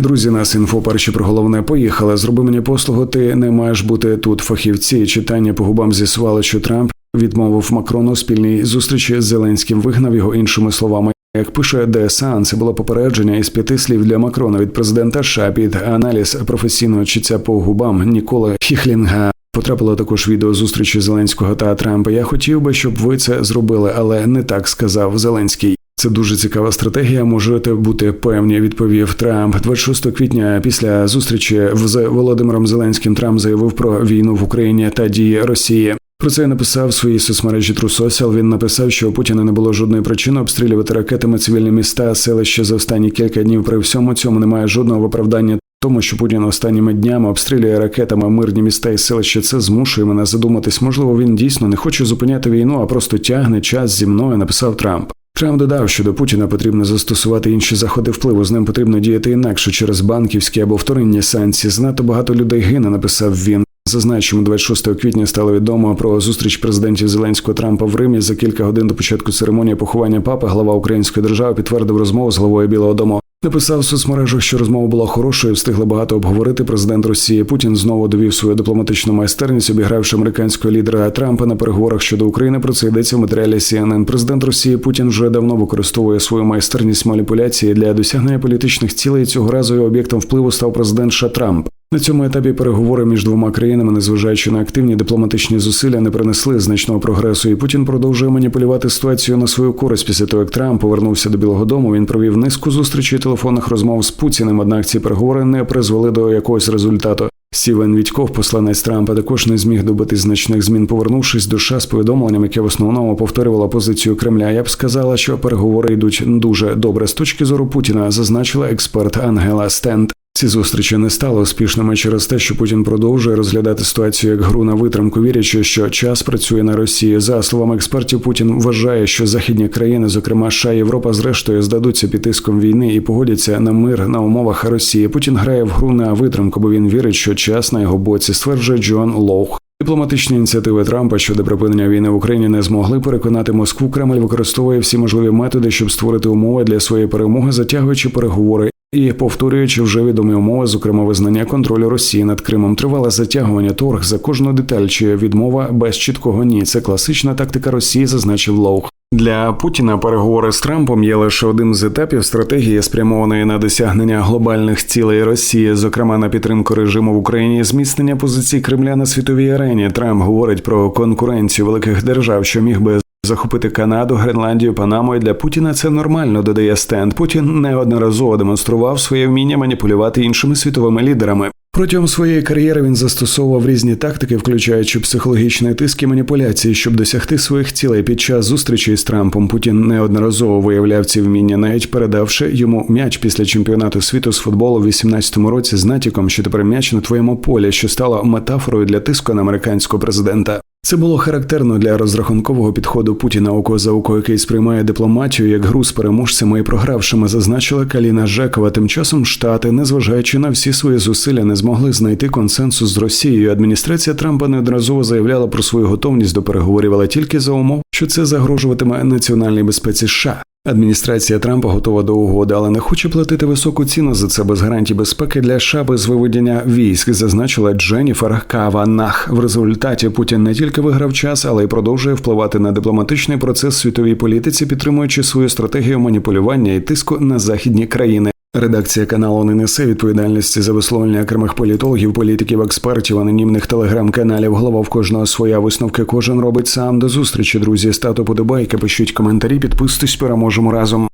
Друзі, нас інфо перші про головне поїхали. Зроби мені послугу. Ти не маєш бути тут. Фахівці читання по губам з'ясували, що Трамп відмовив Макрону у спільній зустрічі з Зеленським. Вигнав його іншими словами. Як пише ДСАН, це було попередження із п'яти слів для Макрона від президента США під аналіз професійного чиття по губам Ніколи Хіхлінга. Потрапило також відео зустрічі Зеленського та Трампа. Я хотів би, щоб ви це зробили, але не так сказав Зеленський. Це дуже цікава стратегія. Можете бути певні, відповів Трамп. 26 квітня після зустрічі з Володимиром Зеленським Трамп заявив про війну в Україні та дії Росії. Про це написав в своїй соцмережі Social. Він написав, що у Путіна не було жодної причини обстрілювати ракетами цивільні міста, селища за останні кілька днів. При всьому цьому немає жодного виправдання. Тому що Путін останніми днями обстрілює ракетами мирні міста і селища, це змушує мене задуматись. Можливо, він дійсно не хоче зупиняти війну, а просто тягне час зі мною. Написав Трамп. Трамп додав, що до Путіна потрібно застосувати інші заходи впливу. З ним потрібно діяти інакше через банківські або вторинні санкції. Знато багато людей гине, написав він. Зазначимо, 26 квітня стало відомо про зустріч президентів Зеленського Трампа в Римі. За кілька годин до початку церемонії поховання папи глава української держави підтвердив розмову з главою Білого Дому. Написав в соцмережах, що розмова була хорошою. Встигли багато обговорити. Президент Росії Путін знову довів свою дипломатичну майстерність, обігравши американського лідера Трампа на переговорах щодо України. Про це йдеться в матеріалі CNN. Президент Росії Путін вже давно використовує свою майстерність маніпуляції для досягнення політичних цілей. Цього разу його об'єктом впливу став президент США Трамп. На цьому етапі переговори між двома країнами, незважаючи на активні дипломатичні зусилля, не принесли значного прогресу. І Путін продовжує маніпулювати ситуацію на свою користь. Після того, як Трамп повернувся до Білого Дому, він провів низку зустрічей телефонних розмов з Путіним. Однак ці переговори не призвели до якогось результату. Стівен Відьков, посланець Трампа, також не зміг добити значних змін, повернувшись до США з повідомленням, яке в основному повторювало позицію Кремля. Я б сказала, що переговори йдуть дуже добре з точки зору Путіна, зазначила експерт Ангела Стенд. Ці зустрічі не стали успішними через те, що Путін продовжує розглядати ситуацію як гру на витримку, вірячи, що час працює на Росії. За словами експертів, Путін вважає, що західні країни, зокрема США і Європа, зрештою здадуться під тиском війни і погодяться на мир на умовах Росії. Путін грає в гру на витримку, бо він вірить, що час на його боці, стверджує Джон Лоух. Дипломатичні ініціативи Трампа щодо припинення війни в Україні не змогли переконати Москву. Кремль використовує всі можливі методи, щоб створити умови для своєї перемоги, затягуючи переговори і повторюючи вже відомі умови, зокрема визнання контролю Росії над Кримом, тривале затягування торг за кожну деталь чи відмова без чіткого ні. Це класична тактика Росії, зазначив Лоух. Для Путіна переговори з Трампом є лише один з етапів стратегії, спрямованої на досягнення глобальних цілей Росії, зокрема на підтримку режиму в Україні, зміцнення позицій Кремля на світовій арені. Трамп говорить про конкуренцію великих держав, що міг би захопити Канаду, Гренландію, Панаму і для Путіна це нормально. Додає стенд. Путін неодноразово демонстрував своє вміння маніпулювати іншими світовими лідерами. Протягом своєї кар'єри він застосовував різні тактики, включаючи психологічний тиск і маніпуляції, щоб досягти своїх цілей. Під час зустрічі з Трампом Путін неодноразово виявляв ці вміння, навіть передавши йому м'яч після чемпіонату світу з футболу в 18-му році з натяком, що тепер м'яч на твоєму полі, що стало метафорою для тиску на американського президента. Це було характерно для розрахункового підходу Путіна око за око, який сприймає дипломатію як гру з переможцями і програвшими, зазначила Каліна Жекова. Тим часом штати, незважаючи на всі свої зусилля, не змогли знайти консенсус з Росією. Адміністрація Трампа неодноразово заявляла про свою готовність до переговорів, але тільки за умов, що це загрожуватиме національній безпеці. США. Адміністрація Трампа готова до угоди, але не хоче платити високу ціну за це без гарантій безпеки для США без виведення військ, зазначила Дженніфер Каванах. В результаті Путін не тільки виграв час, але й продовжує впливати на дипломатичний процес світовій політиці, підтримуючи свою стратегію маніпулювання і тиску на західні країни. Редакція каналу не несе відповідальності за висловлення окремих політологів, політиків, експертів, анонімних телеграм-каналів. Голова в кожного своя висновки. Кожен робить сам до зустрічі. Друзі, стату подобайки, пишіть коментарі, підписуйтесь, переможемо разом.